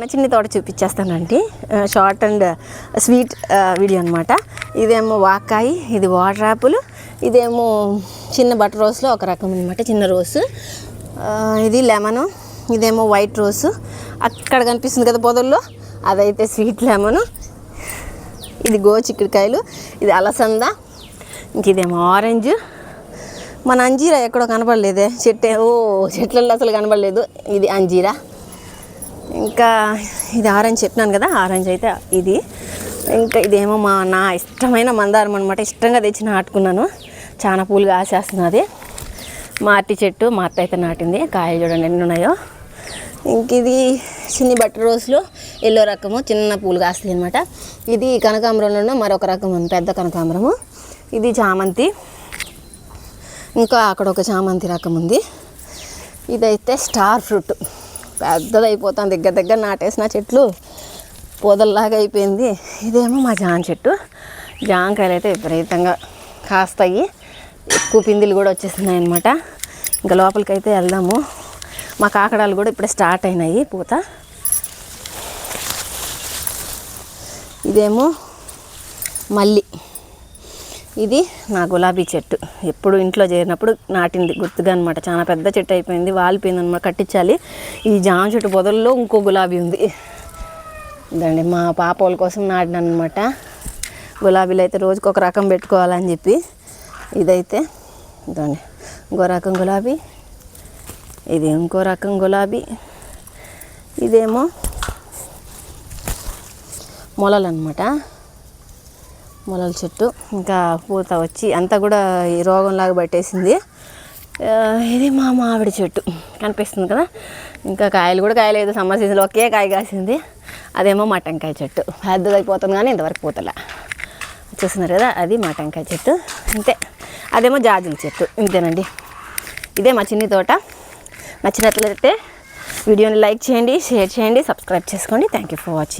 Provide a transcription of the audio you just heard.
నా చిన్న తోట చూపించేస్తానండి. షార్ట్ అండ్ స్వీట్ వీడియో అనమాట ఇదేమో వాకాయి ఇది వాటర్ యాపిల్ ఇదేమో చిన్న బటర్ రోస్లో ఒక రకం అనమాట చిన్న రోసు. ఇది లెమను ఇదేమో వైట్ రోసు. అక్కడ కనిపిస్తుంది కదా పొదల్లో అదైతే స్వీట్ లెమను. ఇది గోచిక్కుడికాయలు ఇది అలసంద ఇంక ఇదేమో ఆరెంజ్. మన అంజీరా ఎక్కడో కనపడలేదే చెట్టు ఓ చెట్లలో అసలు కనపడలేదు ఇది అంజీరా. ఇంకా ఇది ఆరెంజ్ చెప్పినాను కదా ఆరెంజ్ అయితే ఇది. ఇంకా ఇదేమో మా నా ఇష్టమైన మందారం అనమాట ఇష్టంగా తెచ్చి నాటుకున్నాను. చాలా పూలు కాసేస్తున్నది మా అట్టి చెట్టు మా అత్త అయితే నాటింది. కాయలు చూడండి ఎన్ని ఉన్నాయో. ఇంక ఇది చిన్ని బట్టర్ రోజులు ఎల్లో రకము చిన్న పూలు కాస్తాయి అనమాట ఇది కనకాంబరంలోనూ మరొక రకం ఉంది పెద్ద కనకాంబరము. ఇది చామంతి. ఇంకా అక్కడ ఒక చామంతి రకం ఉంది. ఇదైతే స్టార్ ఫ్రూట్. పెద్దదైపోతాం దగ్గర దగ్గర నాటేసిన చెట్లు పొదల్లాగా అయిపోయింది. ఇదేమో మా జామ చెట్టు. జామకాయలు అయితే విపరీతంగా కాస్తాయి. ఎక్కువ పిందులు కూడా వచ్చేస్తున్నాయి అనమాట ఇంకా లోపలికి అయితే వెళ్దాము. మా కాకడాలు కూడా ఇప్పుడే స్టార్ట్ అయినాయి పూత. ఇదేమో మళ్ళీ ఇది నా గులాబీ చెట్టు. ఎప్పుడు ఇంట్లో చేరినప్పుడు నాటింది. గుర్తుగా అనమాట చాలా పెద్ద చెట్టు అయిపోయింది. వాలిపోయింది అనమాట కట్టించాలి. ఈ జామ చెట్టు పొదల్లో ఇంకో గులాబీ ఉంది. ఇదండి మా పాప వాళ్ళ కోసం నాటినాను అనమాట గులాబీలు అయితే రోజుకి ఒక రకం పెట్టుకోవాలని చెప్పి ఇదైతే ఇదండి. ఇంకో రకం గులాబీ. ఇది ఇంకో రకం గులాబీ. ఇదేమో మొలలు అనమాట మొలల చెట్టు ఇంకా పూత వచ్చి అంతా కూడా ఈ రోగంలాగా పట్టేసింది. ఇది మా మామిడి చెట్టు. కనిపిస్తుంది కదా? ఇంకా కాయలు కూడా కాయలేదు. సమ్మర్ సీజన్లో ఒకే కాయ కాసింది. అదేమో మా టెంకాయ చెట్టు పెద్దదైపోతుంది కానీ ఇంతవరకు పూతలా. చూస్తున్నారు కదా? అది మా టెంకాయ చెట్టు. అంతే అదేమో జాజుల చెట్టు. ఇంతేనండి. ఇదే మా చిన్ని తోట. నచ్చినట్లయితే వీడియోని లైక్ చేయండి షేర్ చేయండి సబ్స్క్రైబ్ చేసుకోండి. Thank you for watching